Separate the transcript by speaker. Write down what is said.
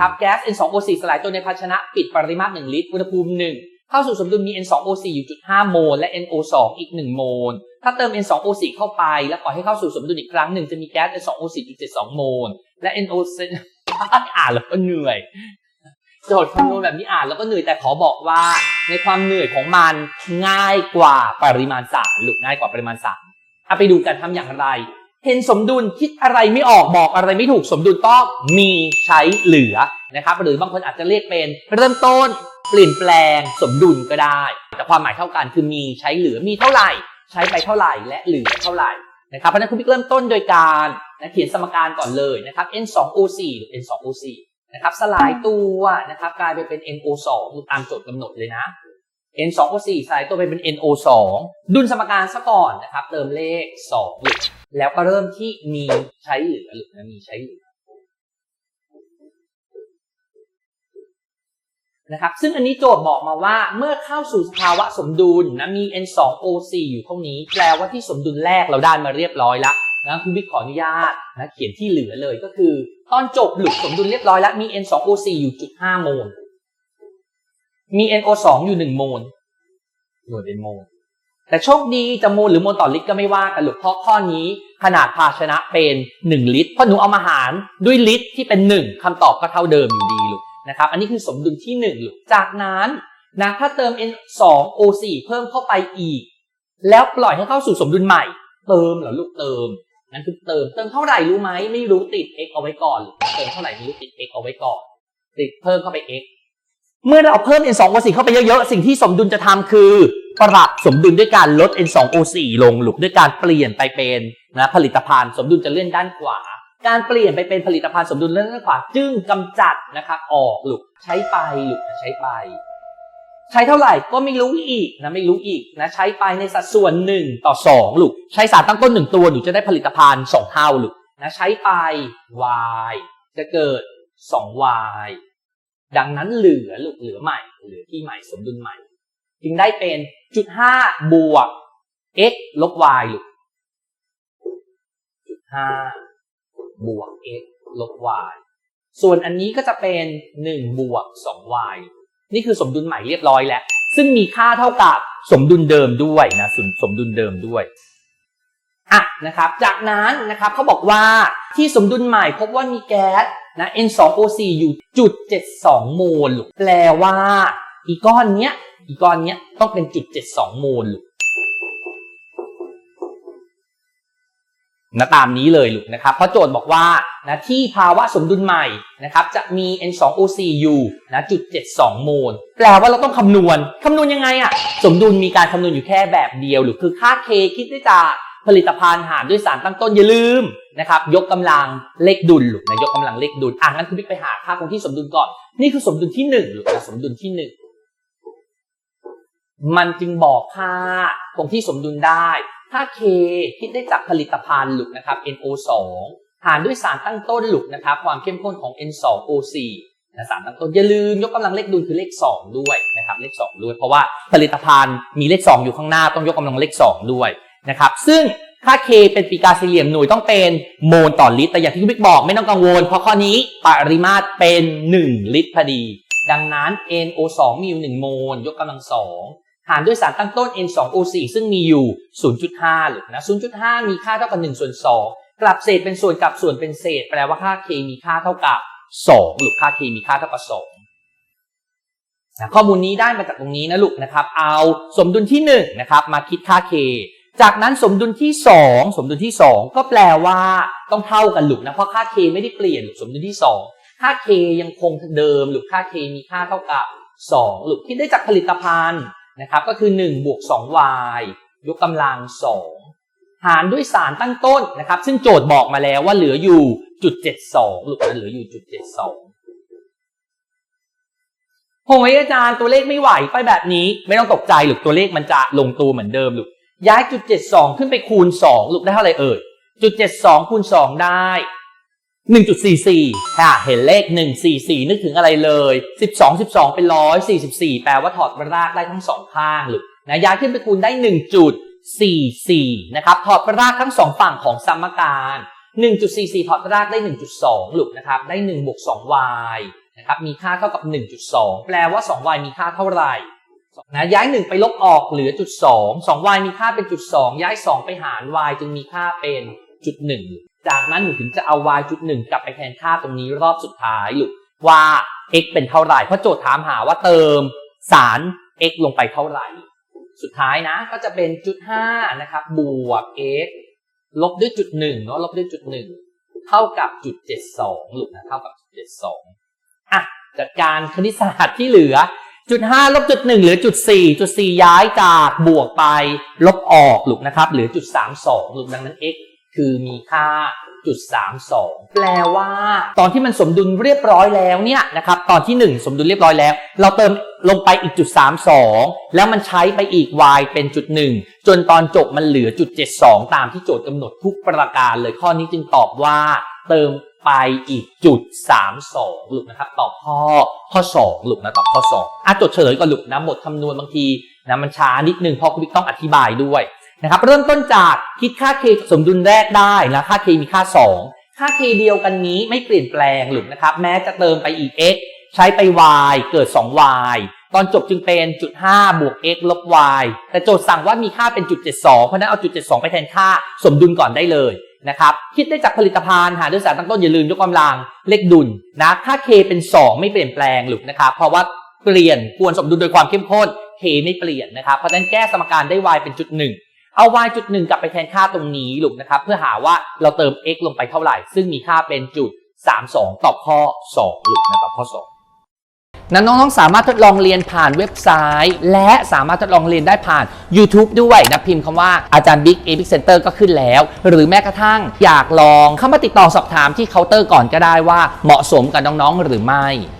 Speaker 1: ครับแก๊ส N2O4 สลายตัวในภาชนะปิดปริมาตร 1 ลิตร อุณหภูมิ 1 เข้าสู่สมดุลมี N2O4 อยู่จุด5โมลและ NO2 อีก 1 โมล ถ้าเติม N2O4 เข้าไป แล้วปล่อยให้เข้าสู่สมดุลอีกครั้งหนึ่งจะมีแก๊ส N2O4 จุด72โมลและ NO อ่านแล้วก็เหนื่อยโจทย์คำนวณแบบนี้อ่านแล้วก็เหนื่อยแต่ขอบอกว่าในความเหนื่อยของมันง่ายกว่าปริมาณสารหรือง่ายกว่าปริมาณสารเอาไปดูกันทำอย่างไร เห็นสมดุลคิดอะไรไม่ออกบอกอะไรไม่ถูกสมดุลต้องมีใช้เหลือนะครับ หรือบางคนอาจจะเรียกเป็นเริ่มต้นเปลี่ยนแปลงสมดุลก็ได้ แต่ความหมายเท่ากันคือมีใช้เหลือมีเท่าไหร่ ใช้ไปเท่าไหร่และเหลือเท่าไหร่นะครับเพราะฉะนั้นคุณพี่เริ่มต้นโดยการนะเขียนสมการก่อนเลยนะครับ N2O4 หรือ N2O4 นะครับสลายตัวนะครับกลายไปเป็น NO2 ตามโจทย์กำหนดเลยนะ N2O4 สลายตัวไปเป็น NO2 ดุลสมการซะก่อนนะครับเติมเลข2หลุด แล้วก็เริ่มที่มีใช้เหลือหลุดนะมีใช้เหลือนะครับ ซึ่งอันนี้โจทย์บอกมาว่าเมื่อเข้าสู่สภาวะสมดุลนะมี N2O4 อยู่เท่านี้ แปลว่าที่สมดุลแรกเราได้มาเรียบร้อยแล้วนะคุณวิทย์ขออนุญาตนะเขียนที่เหลือเลยก็คือ ตอนจบหลุดสมดุลเรียบร้อยแล้วมี N2O4 อยู่จุด5โมล มี NO2 อยู่1โมลหน่วยเป็นโมล แต่โชคดีจะโมลหรือโมลต่อลิตรก็ไม่ว่ากันหรอกเพราะข้อนี้ขนาดภาชนะเป็น 1 ลิตรเพราะหนูเอามาหารด้วยลิตรที่เป็น 1คำตอบก็เท่าเดิมอยู่ดีลูกนะครับ อันนี้คือสมดุลที่1ลูกจากนั้นนะถ้าเติม N2O4 เพิ่มเข้าไปอีก แล้วปล่อยให้เข้าสู่สมดุลใหม่ เติมเหรอลูกเติมนั่นคือเติมเติมเท่าไหร่รู้ไหมไม่รู้ติด x เอาไว้ก่อนเติมเท่าไหร่ไม่รู้ติด x เอาไว้ก่อน ติดเพิ่มเข้าไป x เมื่อเราเพิ่ม N2O4 เข้าไปเยอะๆสิ่งที่สมดุลจะทำคือ ปรับสมดุลด้วยการลด N2O4 ลงหลุกด้วยการเปลี่ยนไปเป็นนะผลิตภัณฑ์สมดุลจะเลื่อนด้านขวา การเปลี่ยนไปเป็นผลิตภัณฑ์สมดุลเลื่อนด้านขวา จึงกำจัดนะครับออกหลุกใช้ไปหลุกใช้ไป ใช้เท่าไหร่ก็ไม่รู้อีกนะไม่รู้อีกนะใช้ไปในสัดส่วน 1 ต่อ 2 หลุกใช้สารตั้งต้น 1 ตัวหนูจะได้ผลิตภัณฑ์ 2 เท่าหลุกนะใช้ไป y จะเกิด 2y ดังนั้นเหลือลูกเหลือใหม่เหลือที่ใหม่สมดุลใหม่ จึงได้เป็นจุดห้าบวก x ลบ y ลูกจุดห้าบวก x ลบ y ส่วนอันนี้ก็จะเป็นหนึ่งบวกสอง y นี่คือสมดุลใหม่เรียบร้อยแล้ว ซึ่งมีค่าเท่ากับสมดุลเดิมด้วยนะสมสมดุลเดิมด้วยอะนะครับ จากนั้นนะครับเขาบอกว่าที่สมดุลใหม่พบว่ามีแก๊สนะ N2O4 อยู่จุด72โมลแปลว่า อีก้อนเนี้ย อีก้อนเนี้ยต้องเป็นจุด72โมลลูกนะตามนี้เลยลูกนะครับ เพราะโจทย์บอกว่านะที่ภาวะสมดุลใหม่นะครับจะมี N2O4 อยู่นะจุด72โมลแปลว่าเราต้องคำนวณคำนวณยังไงอะสมดุลมีการคำนวณอยู่แค่แบบเดียวหรือคือค่า K คิดได้จากผลิตภัณฑ์หารด้วยสารตั้งต้นอย่าลืมนะครับยกกำลังเลขดุลหรือนะยกกำลังเลขดุลอะงั้นคุณบิ๊กไปหาค่าคงที่สมดุลก่อน นี่คือสมดุลที่หนึ่งหรือนะสมดุลที่หนึ่ง มันจึงบอกค่าคงที่สมดุลได้ค่า K คิดได้จากผลิตภัณฑ์หลุกนะครับ NO2 หารด้วยสารตั้งต้นหลุกนะครับ ความเข้มข้นของ N2O4 นะสารตั้งต้นอย่าลืมยกกำลังเลขดุลคือเลข 2 ด้วยนะครับเลข 2 ด้วย เพราะว่าผลิตภัณฑ์มีเลข 2 อยู่ข้างหน้าต้องยกกำลังเลข 2 ด้วยนะครับซึ่งค่า K เป็นปีกาสี่เหลี่ยมหน่วยต้องเป็นโมลต่อลิตร แต่อย่างที่คุณบิ๊กบอกไม่ต้องกังวล เพราะข้อนี้ปริมาตรเป็น 1 ลิตรพอดี ดังนั้น NO2 มีอยู่1โมลยกกำลัง2 หารด้วยสารตั้งต้น N2O4 ซึ่งมีอยู่ 0.5หรือนะ0.5 มีค่าเท่ากับ1ส่วน2กลับเศษเป็นส่วนกลับส่วนเป็นเศษ แปลว่าค่า K มีค่าเท่ากับ2หรือค่า K มีค่าเท่ากับ2นะข้อมูลนี้ได้มาจากตรงนี้นะลูกนะครับ เอาสมดุลที่1นะครับมาคิดค่า K จากนั้นสมดุลที่ 2 สมดุลที่ 2 ก็แปลว่าต้องเท่ากันหลุกนะเพราะค่า k ไม่ได้เปลี่ยนหลุกสมดุลที่ 2 ค่า k ยังคงเดิมหลุกค่า k มีค่าเท่ากับ2หลุกคิดได้จากผลิตภัณฑ์ นะครับก็คือ 1 บวก 2y ยกกำลัง 2 หารด้วยสารตั้งต้นนะครับ ซึ่งโจทย์บอกมาแล้วว่าเหลืออยู่จุด72หลุกนะเหลืออยู่จุด72โหยอาจารย์ตัวเลขไม่ไหวไปแบบนี้ ไม่ต้องตกใจหรือตัวเลขมันจะลงตัวเหมือนเดิมหรือย้ายจุดเจ็ดสองขึ้นไปคูณสองลูกได้เท่าไหร่เอ่ยจุดเจ็ดสองคูณสองได้ หนึ่งจุดสี่สี่ค่ะ เห็นเลขหนึ่งสี่สี่นึกถึงอะไรเลยสิบสองสิบสองเป็นร้อยสี่สิบสี่แปลว่าถอดรากได้ทั้งสองข้างลูกนะย้ายขึ้นไปคูณได้หนึ่งจุดสี่สี่นะครับ ถอดรากทั้งสองฝั่งของสมการหนึ่งจุดสี่สี่ถอดรากได้หนึ่งจุดสองลูกนะครับ ได้หนึ่งบวกสอง y นะครับ มีค่าเท่ากับ 1.2 แปลว่า 2y มีค่าเท่าไหร่นะย้าย 1 ไปลบออกเหลือจุด2 2y มีค่าเป็นจุด2ย้าย 2 ไปหาร y จึงมีค่าเป็นจุด1 จากนั้นหนูถึงจะเอา y จุด1กลับไปแทนค่าตรงนี้รอบสุดท้ายลูกว่า x เป็นเท่าไหร่เพราะโจทย์ถามหาว่าเติมสาร x ลงไปเท่าไหร่ สุดท้ายนะก็จะเป็นจุด5นะครับบวก x ลบด้วยจุด1เนาะลบด้วยจุด1เท่ากับจุด72ลูกนะเท่ากับจุด72อะจัดการคณิตศาสตร์ที่เหลือจุด5ลบจุด1เหลือจุด4จุด4ย้ายจากบวกไปลบออกลูกนะครับเหลือจุด32ลูกดังนั้น x คือมีค่าจุด32 แปลว่า ตอนที่มันสมดุลเรียบร้อยแล้วเนี่ยนะครับตอนที่ 1 สมดุลเรียบร้อยแล้ว เราเติมลงไปอีกจุด32 แล้วมันใช้ไปอีก y เป็นจุด1จนตอนจบมันเหลือจุด72 ตามที่โจทย์กำหนดทุกประการเลยข้อนี้จึงตอบว่า เติมไปอีกจุด32ลูกนะครับ ตอบข้อข้อ2ลูกนะตอบข้อ2อะจดเฉลยก่อนลูกนะบทคำนวณบางทีนะมันช้านิดนึงเพราะคุณบิ๊กต้องอธิบายด้วย นะครับเริ่มต้นจากคิดค่า k สมดุลแรกได้นะค่า k มีค่า 2 ค่า k เดียวกันนี้ไม่เปลี่ยนแปลงหรือนะครับแม้จะเติมไปอีก x ใช้ไป y เกิด 2y ตอนจบจึงเป็นจุด5บวก x ลบ y แต่โจทย์สั่งว่ามีค่าเป็นจุด72 เพราะนั้นเอาจุด72 ไปแทนค่าสมดุลก่อนได้เลยนะครับคิดได้จากผลิตภัณฑ์หาด้วยสารตั้งต้นอย่าลืมยกกำลังเลขดุลนะค่า k เป็น 2 ไม่เปลี่ยนแปลงหรือนะครับเพราะว่าเปลี่ยนกวนสมดุลโดยความเข้มข้น k ไม่เปลี่ยนนะครับเพราะฉะนั้นแก้สมการได้ y เป็นจุด1 เอา y จุดหนึ่งกลับไปแทนค่าตรงนี้ลูกนะครับ เพื่อหาว่าเราเติม x ลงไปเท่าไหร่ ซึ่งมีค่าเป็นจุด 32 ตอบข้อ2ลูกนะตอบข้อ 2นั้นน้องๆสามารถทดลองเรียนผ่านเว็บไซต์ และสามารถทดลองเรียนได้ผ่าน YouTube ด้วยนะพิมพ์คำว่าอาจารย์บิ๊กเอพิเซนเตอร์ก็ขึ้นแล้ว หรือแม้กระทั่งอยากลองเข้ามาติดต่อสอบถามที่เคาน์เตอร์ก่อนก็ได้ว่าเหมาะสมกับน้องๆหรือไม่